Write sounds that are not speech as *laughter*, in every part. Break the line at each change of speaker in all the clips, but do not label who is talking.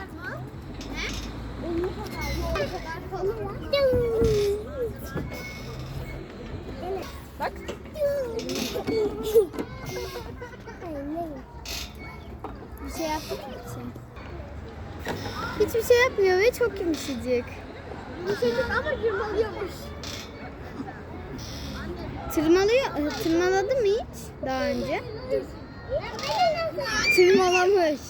Ne? Onun kadar kadar mı?
Bak.
Bir şey Hiçbir şey yapmıyor ve çok yumuşacık. Yumuşacık ama cırmalıyormuş. Tırmalıyor, tırmaladı mı hiç daha önce? Tırmalamış.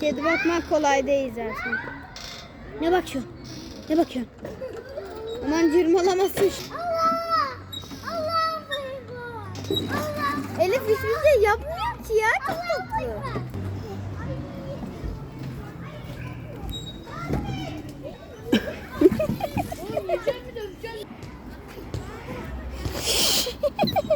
Kedi bakmak kolay değil zaten. Ne bakıyorsun? Ne bakıyorsun? Aman cırmalamasın. Elif hiçbir şey yapmıyor ki ya. Çok tatlı. *laughs*